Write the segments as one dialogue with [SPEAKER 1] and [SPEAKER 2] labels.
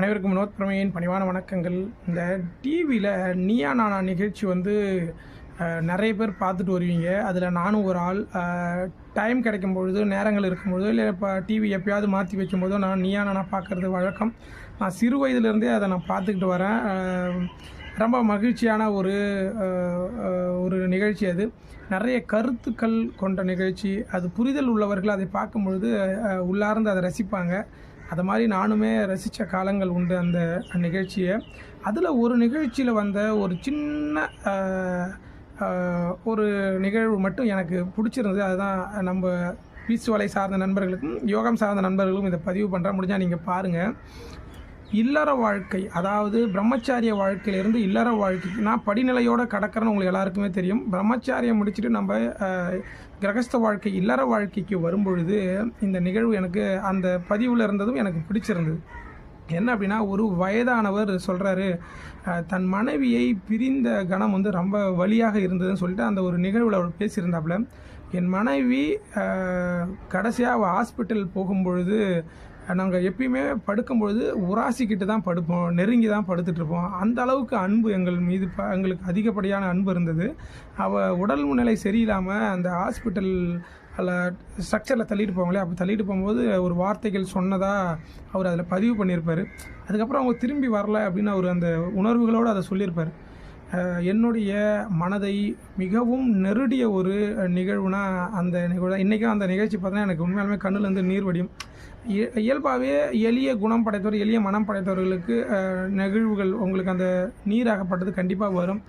[SPEAKER 1] அனைவருக்கும் வினோத் பிரமையின் பணிவான வணக்கங்கள். இந்த டிவியில் நீயா நானா நிகழ்ச்சி வந்து நிறைய பேர் பார்த்துட்டு வருவீங்க. அதில் நானும் ஒரு ஆள். டைம் கிடைக்கும் பொழுது நேரங்கள் இருக்கும் பொழுது இல்லை இப்போ டிவி எப்பயாவது மாற்றி வைக்கும்போதோ நான் நீயா நானா பார்க்குறது வழக்கம். நான் சிறு வயதுலேருந்தே அதை நான் பார்த்துக்கிட்டு வரேன். ரொம்ப மகிழ்ச்சியான ஒரு ஒரு நிகழ்ச்சி அது. நிறைய கருத்துக்கள் கொண்ட நிகழ்ச்சி. அது புரிதல் உள்ளவர்கள் அதை பார்க்கும் பொழுது உள்ளார்ந்து அதை ரசிப்பாங்க. அது மாதிரி நானுமே ரசித்த காலங்கள் உண்டு அந்த நிகழ்ச்சியை. அதில் ஒரு நிகழ்ச்சியில் வந்த ஒரு சின்ன ஒரு நிகழ்வு மட்டும் எனக்கு பிடிச்சிருந்தது. அதுதான் நம்ம பீச்சுவலை சார்ந்த நண்பர்களுக்கும் யோகம் சார்ந்த நண்பர்களுக்கும் இதை பதிவு பண்ணுறேன் முடிஞ்சால் நீங்கள் பாருங்கள் இல்லற வாழ்க்கை அதாவது பிரம்மச்சாரிய வாழ்க்கையிலிருந்து இல்லற வாழ்க்கைக்கு நான் படிநிலையோட கடக்கிறேன்னு உங்களுக்கு எல்லாருக்குமே தெரியும். பிரம்மச்சாரியம் முடிச்சுட்டு நம்ம கிரகஸ்த வாழ்க்கை இல்லற வாழ்க்கைக்கு வரும்பொழுது இந்த நிகழ்வு எனக்கு அந்த பதிவில் இருந்ததும் எனக்கு பிடிச்சிருந்தது. என்ன அப்படின்னா ஒரு வயதானவர் சொல்கிறாரு தன் மனைவியை பிரிந்த கணம் வந்து ரொம்ப வலியாக இருந்ததுன்னு சொல்லிட்டு அந்த ஒரு நிகழ்வில் அவர் பேசியிருந்தாப்புல. என் மனைவி கடைசியாக அவள் ஹாஸ்பிட்டல் போகும்பொழுது நாங்கள் எப்பயுமே படுக்கும்பொழுது உராசிக்கிட்டு தான் படுப்போம் நெருங்கி தான் படுத்துட்டு இருப்போம். அந்த அளவுக்கு அன்பு எங்கள் மீது ப எங்களுக்கு அதிகப்படியான அன்பு இருந்தது. அவள் உடல் நிலை சரியில்லாமல் அந்த ஹாஸ்பிட்டல் அதில் ஸ்ட்ரக்சரில் தள்ளிட்டு போவாங்களே அப்போ தள்ளிட்டு போகும்போது ஒரு வார்த்தைகள் சொன்னதாக அவர் அதில் பதிவு பண்ணியிருப்பார். அதுக்கப்புறம் அவங்க திரும்பி வரல அப்படின்னு அவர் அந்த உணர்வுகளோடு அதை சொல்லியிருப்பார். என்னுடைய மனதை மிகவும் நெருடிய ஒரு நிகழ்வுனா அந்த நிகழ்வு இன்றைக்கும் அந்த நிகழ்ச்சி பார்த்தீங்கன்னா எனக்கு உண்மையாலுமே கண்ணுலேருந்து நீர் வடியும். இய- இயல்பாகவே எளிய குணம் படைத்தவர் எளிய மனம் படைத்தவர்களுக்கு நெகிழ்வுகள் உங்களுக்கு அந்த நீராகப்பட்டது கண்டிப்பாக வரும்.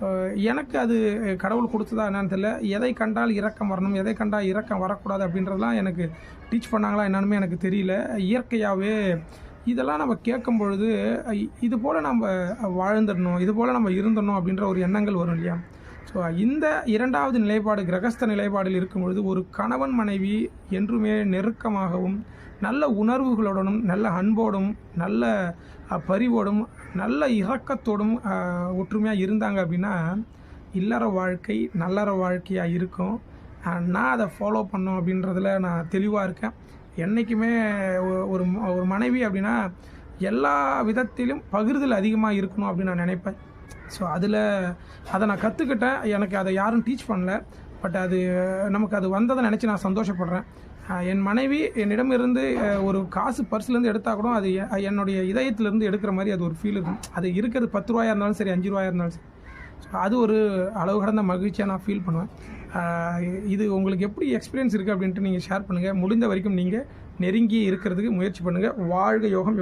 [SPEAKER 1] ஸோ எனக்கு அது கடவுள் கொடுத்ததா என்னன்னு தெரியல. எதை கண்டால் இரக்கம் வரணும் எதை கண்டால் இறக்கம் வரக்கூடாது அப்படின்றதெல்லாம் எனக்கு டீச் பண்ணாங்களா என்னன்னு எனக்கு தெரியல. இயற்கையாகவே இதெல்லாம் நம்ம கேட்கும் பொழுது இது போல் நம்ம வாழ்ந்துடணும் இது போல் நம்ம இருந்துடணும் அப்படின்ற ஒரு எண்ணங்கள் வரும் இல்லையா? ஸோ இந்த இரண்டாவது நிலைப்பாடு கிரகஸ்த நிலைப்பாடில் இருக்கும் பொழுது ஒரு கணவன் மனைவி என்றுமே நெருக்கமாகவும் நல்ல உணர்வுகளுடனும் நல்ல அன்போடும் நல்ல பரிவோடும் நல்ல இரக்கத்தோடும் ஒற்றுமையாக இருந்தாங்க அப்படின்னா இல்லற வாழ்க்கை நல்லற வாழ்க்கையாக இருக்கும். நான் அதை ஃபாலோ பண்ணோம் அப்படின்றதுல நான் தெளிவாக இருக்கேன். என்றைக்குமே ஒ- ஒரு ஒரு மனைவி அப்படின்னா எல்லா விதத்திலும் பகிர்தல் அதிகமாக இருக்கணும் அப்படின்னு நான் நினைப்பேன். ஸோ அதில் அதை நான் கற்றுக்கிட்டேன் எனக்கு அதை யாரும் டீச் பண்ணல. பட் அது நமக்கு அது வந்ததை நினச்சி நான் சந்தோஷப்படுறேன். என் மனைவி என்னிடமிருந்து ஒரு காசு பர்ஸ்லேருந்து எடுத்தால் கூட அது எ- என்னுடைய இதயத்திலேருந்து எடுக்கிற மாதிரி அது ஒரு ஃபீல் இருக்கும். அது இருக்கிறது பத்து ரூபாயாக இருந்தாலும் சரி அஞ்சு ரூபாயாக இருந்தாலும் சரி. ஸோ அது ஒரு அளவு கடந்த மகிழ்ச்சியாக நான் ஃபீல் பண்ணுவேன். இது உங்களுக்கு எப்படி எக்ஸ்பீரியன்ஸ் இருக்குது அப்படின்ட்டு நீங்கள் ஷேர் பண்ணுங்கள் முடிந்த வரைக்கும் நீங்கள் நெருங்கி இருக்கிறதுக்கு முயற்சி பண்ணுங்கள் வாழ்க யோகம் யோகம்